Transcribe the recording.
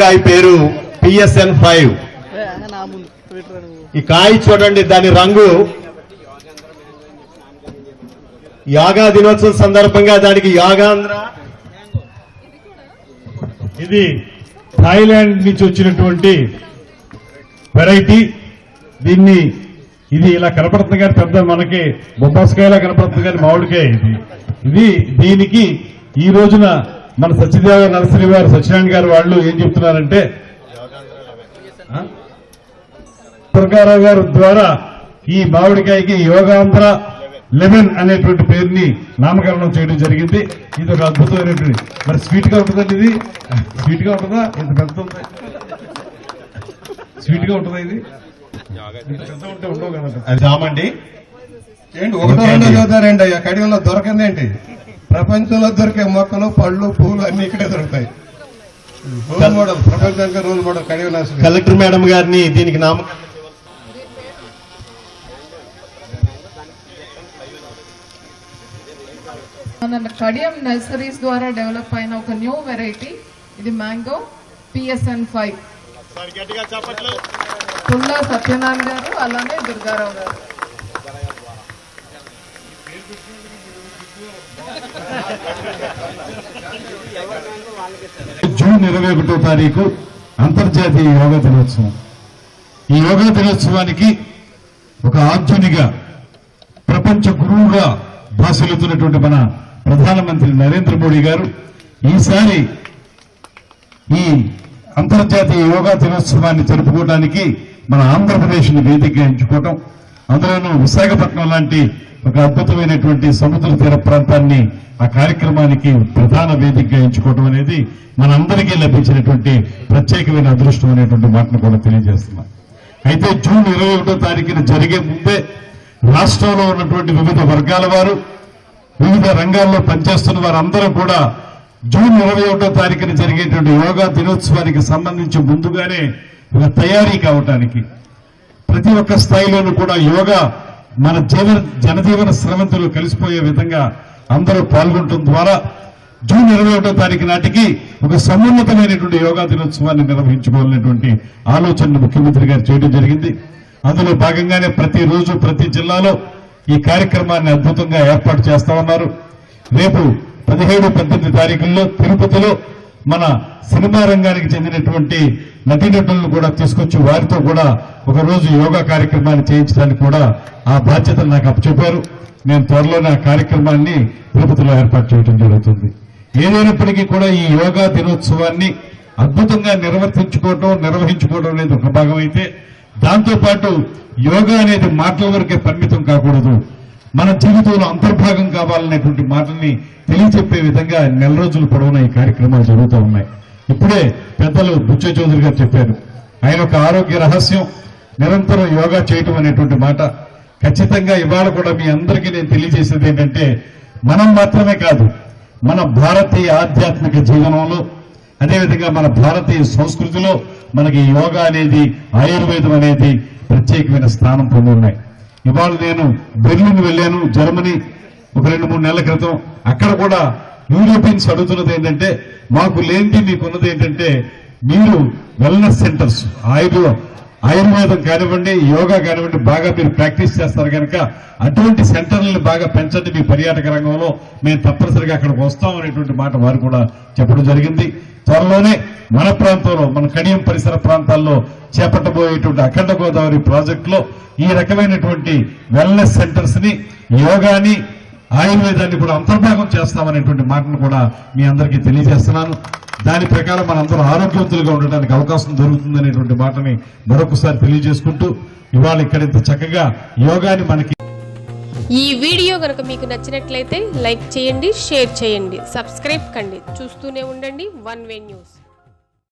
కాయ పేరు PSN five. ఈ కాయ చూడండి దాని రంగు. యాగా దినోత్సవం సందర్భంగా దానికి యాగాంధ్ర. ఇది థాయిలాండ్ నుంచి వచ్చినటువంటి వెరైటీ. దీన్ని ఇది ఇలా కనపడుతుంది కానీ పెద్ద మనకి బొబ్బాసకాయలా కనపడుతుంది కానీ మామిడికాయ ఇది. ఇది దీనికి ఈ రోజున మన సత్యదేవ నరసింహ గారు సత్యనారాయణ గారు వాళ్ళు ఏం చెప్తున్నారంటే? దుర్గారావు గారు ద్వారా ఈ మామిడికాయకి యోగాంధ్ర లెమన్ అనేటువంటి పేరుని నామకరణం చేయడం జరిగింది. ఇది ఒక అద్భుతమైనటువంటి మరి స్వీట్గా ఉంటుందండి ఇది? స్వీట్గా ఉంటుందా ఇంత పెద్ద ఉంది స్వీట్గా ఉంటుందా ఇది అది జామండి ఏంటి ఒకటో రెండో అండి. చదువుతారండి అయ్యా? కడియంలో దొరకందేంటి? ప్రపంచంలో దొరికే మొక్కలు పళ్ళు పూలు అన్ని ఇక్కడే దొరుకుతాయి. రోల్ మోడల్ ప్రపంచానికి role model nursery collector madam గారిని దీనికి మన కడియం నర్సరీస్ ద్వారా డెవలప్ అయిన ఒక న్యూ వెరైటీ ఇది mango PSN five. Pulla Satyanarayana garu అలానే దుర్గారావు గారు. జూన్ ఇరవై ఒకటో తారీఖు అంతర్జాతీయ యోగా దినోత్సవం. ఈ యోగా దినోత్సవానికి ఒక ఆధునిక ప్రపంచ గురువుగా భాషలుతున్నటువంటి మన ప్రధానమంత్రి నరేంద్ర మోడీ గారు ఈసారి ఈ అంతర్జాతీయ యోగా దినోత్సవాన్ని జరుపుకోవడానికి మన ఆంధ్రప్రదేశ్ని వేదికగా ఎంచుకోవటం అందులోనూ విశాఖపట్నం లాంటి ఒక అద్భుతమైనటువంటి సముద్ర తీర ప్రాంతాన్ని ఆ కార్యక్రమానికి ప్రధాన వేదికగా ఎంచుకోవటం అనేది మనందరికీ లభించినటువంటి ప్రత్యేకమైన అదృష్టం అనేటువంటి మాటను కూడా తెలియజేస్తున్నాం. అయితే జూన్ ఇరవై ఒకటో తారీఖున జరిగే ముందే రాష్ట్రంలో ఉన్నటువంటి వివిధ వర్గాల వారు వివిధ రంగాల్లో పనిచేస్తున్న వారందరూ కూడా జూన్ ఇరవై ఒకటో తారీఖున జరిగేటువంటి యోగా దినోత్సవానికి సంబంధించి ముందుగానే ఒక తయారీ కావటానికి ప్రతి ఒక్క స్థాయిలోనూ కూడా యోగా మన జీవన జనజీవన స్రవంతులు కలిసిపోయే విధంగా అందరూ పాల్గొనడం ద్వారా జూన్ ఇరవై ఒకటో తారీఖు నాటికి ఒక సమున్నతమైనటువంటి యోగా దినోత్సవాన్ని నిర్వహించుకోవాలనేటువంటి ఆలోచనను ముఖ్యమంత్రి గారు చేయడం జరిగింది. అందులో భాగంగానే ప్రతిరోజు ప్రతి జిల్లాలో ఈ కార్యక్రమాన్ని అద్భుతంగా ఏర్పాటు చేస్తా ఉన్నారు. రేపు పదిహేడు పద్దెనిమిది తారీఖుల్లో తిరుపతిలో మన సినిమా రంగానికి చెందినటువంటి నటీనటులను కూడా తీసుకొచ్చి వారితో కూడా ఒక రోజు యోగా కార్యక్రమాన్ని చేయించడానికి కూడా ఆ బాధ్యతను నాకు అప్పచెప్పారు. నేను త్వరలోనే ఆ కార్యక్రమాన్ని తిరుపతిలో ఏర్పాటు చేయడం జరుగుతుంది. ఏదైనప్పటికీ కూడా ఈ యోగా దినోత్సవాన్ని అద్భుతంగా నిర్వర్తించుకోవటం నిర్వహించుకోవడం అనేది ఒక భాగం అయితే దాంతోపాటు యోగా అనేది మాటల వరకే పరిమితం కాకూడదు. మన జీవితంలో అంతర్భాగం కావాలనేటువంటి మాటల్ని తెలియచెప్పే విధంగా నెల రోజులు పొడవున ఈ కార్యక్రమాలు జరుగుతూ ఉన్నాయి. ఇప్పుడే పెద్దలు బుచ్చ చౌదరి గారు చెప్పారు. ఆయన ఒక ఆరోగ్య రహస్యం నిరంతరం యోగా చేయటం అనేటువంటి మాట. ఖచ్చితంగా ఇవాళ కూడా మీ అందరికీ నేను తెలియజేసేది ఏంటంటే మనం మాత్రమే కాదు మన భారతీయ ఆధ్యాత్మిక జీవనంలో అదేవిధంగా మన భారతీయ సంస్కృతిలో మనకి యోగా అనేది ఆయుర్వేదం అనేది ప్రత్యేకమైన స్థానం పొంది ఉన్నాయి. ఇవాళ నేను బెర్లిన్ వెళ్ళాను జర్మనీ ఒక రెండు మూడు నెలల క్రితం. అక్కడ కూడా యూరోపియన్స్ అడుగుతున్నది ఏంటంటే మాకు లేనిది మీకున్నది ఏంటంటే మీరు వెల్నెస్ సెంటర్స్ ఆయుర్వేద ఆయుర్వేదం కానివ్వండి యోగా కానివ్వండి బాగా మీరు ప్రాక్టీస్ చేస్తారు కనుక అటువంటి సెంటర్లను బాగా పెంచండి మీ పర్యాటక రంగంలో. మేము తప్పనిసరిగా అక్కడికి వస్తాం అనేటువంటి మాట వారు కూడా చెప్పడం జరిగింది. త్వరలోనే మన ప్రాంతంలో మన కడియం పరిసర ప్రాంతాల్లో చేపట్టబోయేటువంటి అఖండ గోదావరి ప్రాజెక్టులో ఈ రకమైనటువంటి వెల్నెస్ సెంటర్స్ని యోగాని ఆయుర్వేదాన్ని కూడా అంతర్భాగం చేస్తామనేటువంటి మాటను కూడా మీ అందరికీ తెలియజేస్తున్నాను. దాని ప్రకారం మనందరం ఆరోగ్యవంతులుగా ఉండడానికి అవకాశం దొరుకుతుందనేటువంటి మాటని మరొకసారి తెలియజేసుకుంటూ ఇవాళ ఇక్కడ ఇంత చక్కగా యోగాని మనకి ఈ వీడియో కనుక మీకు నచ్చినట్లయితే లైక్ చేయండి షేర్ చేయండి సబ్స్క్రైబ్ కండి. చూస్తూనే ఉండండి వన్ వే న్యూస్.